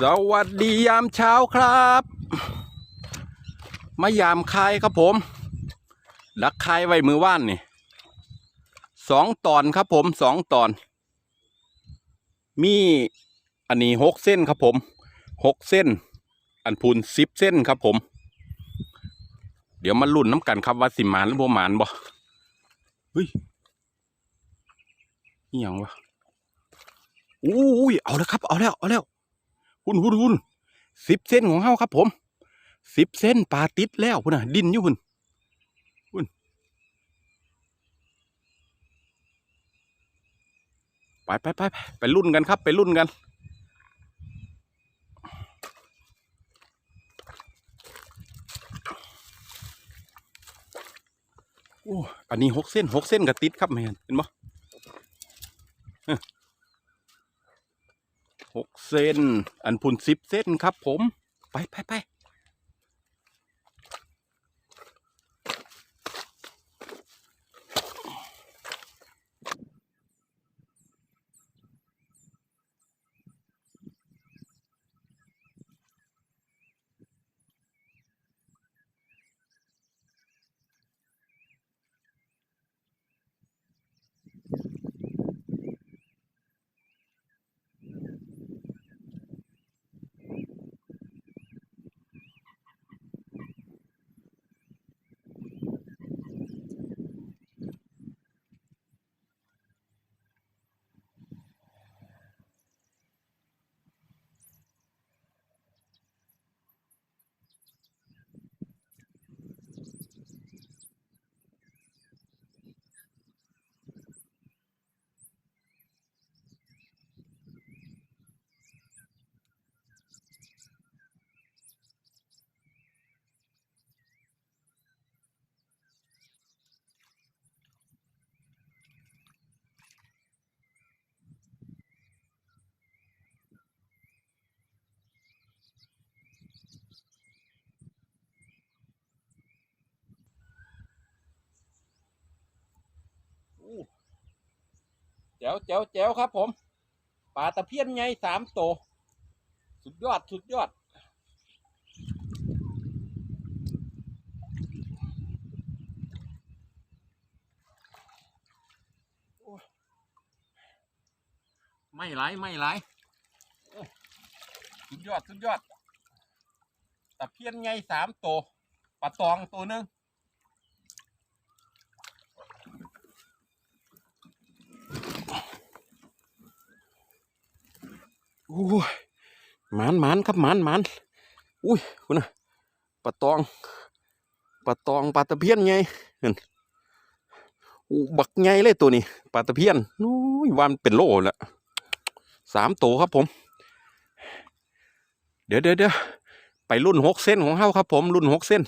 สวัสดียามเช้าครับ มายามคายครับผมลักคายไว้มือว่านนี่สองตอนครับผมสองตอน มีอันนี้หกเส้นครับผมหกเส้น อันพูนสิบเส้นครับผม เดี๋ยวมาลุ่นน้ำกันครับว่าสิหมานหรือบ่หมานบ่เฮ้ยนี่ยังวะอู้ยเอาแล้วครับเอาแล้วเอาแล้ว หุ่นหุ่นหุ่นสิบเส้นของเฮาครับ ผมสิบเส้นปลาติดแล้วพุ่นน่ะ ดินอยู่พุ่นพุ่นไปไปไปไปรุ่นกันครับ ไปรุ่นกันโอ้อันนี้หกเส้นหกเส้นกับติดครับแมนเห็นบ่เอ้อ หกเส้น อันพุนสิบเส้นครับผม ไปไปไป แจ๋วแจ๋วแจ๋วครับ ผมปลาตะเพียนไงสามโตวสุดยอดสุดยอด ไม่ไหลไม่ไหลสุดยอดสุดยอดตะเพียนไงสามตัวปลาตองตัวหนึ่ง โอ้ยหมานหมานครับหมานหมานอุ้ยคุณนะปลาตองปลาตองปลาตะเพียนไงเห็นอู้บักไงเลยตัวนี้ปลาตะเพียนนู้ยวามันเป็นโลแล้วสามตัวครับผม เดี๋ยวเดี๋ยวเดี๋ยวไปรุ่นหกเส้นของเฮาครับผมรุ่นหกเส้น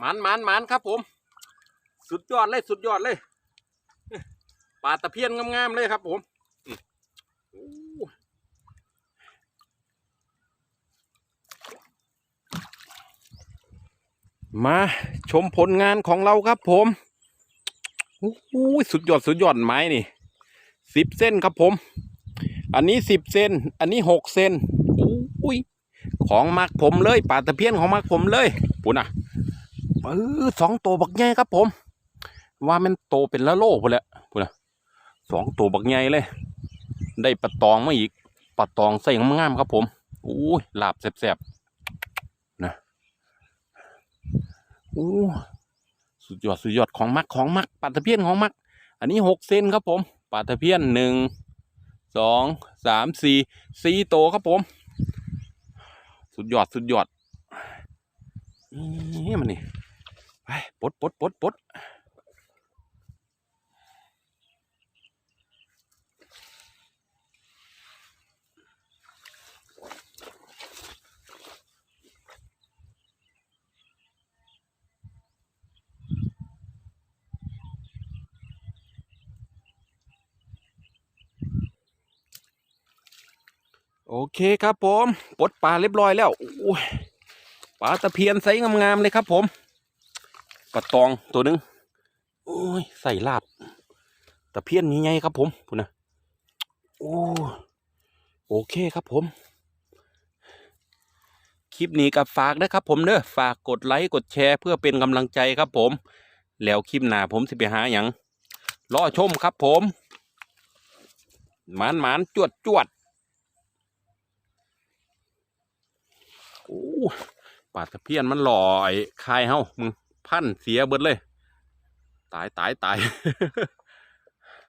หมันหมันหมันครับผม สุดยอดเลยสุดยอดเลยปลาตะเพียนงามๆเลยครับผมมาชมผลงานของเราครับผมโอ้โหสุดยอดสุดยอดไม้นี่สิบเส้นครับผม อันนี้สิบเซนอันนี้หกเซนโอ้ยของมักผมเลยปลาตะเพียนของมักผมเลยปุ่นอะ เออสองตัวบักใหญ่ครับผม ว่ามันโตเป็นละโลพุ่นแหละพุ่นนะสองตัวบักใหญ่เลย ได้ปลาตองมาอีกปลาตองใส่งามๆครับผมอู้ยลาบแซ่บๆนะอู้สุดยอดสุดยอดของมักของมักปลาตะเพียนของมัก อันนี้หกเซนครับผมปลาตะเพียนหนึ่งสองสามสี่สี่โตครับผม สุดยอดสุดยอดนี่มันนี่ ไปปดปดปดปดโอเคครับผมปลดปลาเรียบร้อยแล้วปลาตะเพียนไซส์งามๆเลยครับผม ปลาตองตัวนึงโอ้ยใส่ลาบตะเพียนยังไงครับผมพูดนะโอ้โอเคครับผม คลิปนี้กับฝากนะครับผมเด้อฝากกดไลค์กดแชร์เพื่อเป็นกำลังใจครับผม แล้วคลิปหน้าผมสิไปหาอย่างรอชมครับผมหมานหมานจวดจวดโอ้ปลาตะเพียนมันหล่อยคายเฮ้ามึง พันเสียเบิดเลย ตายตายตาย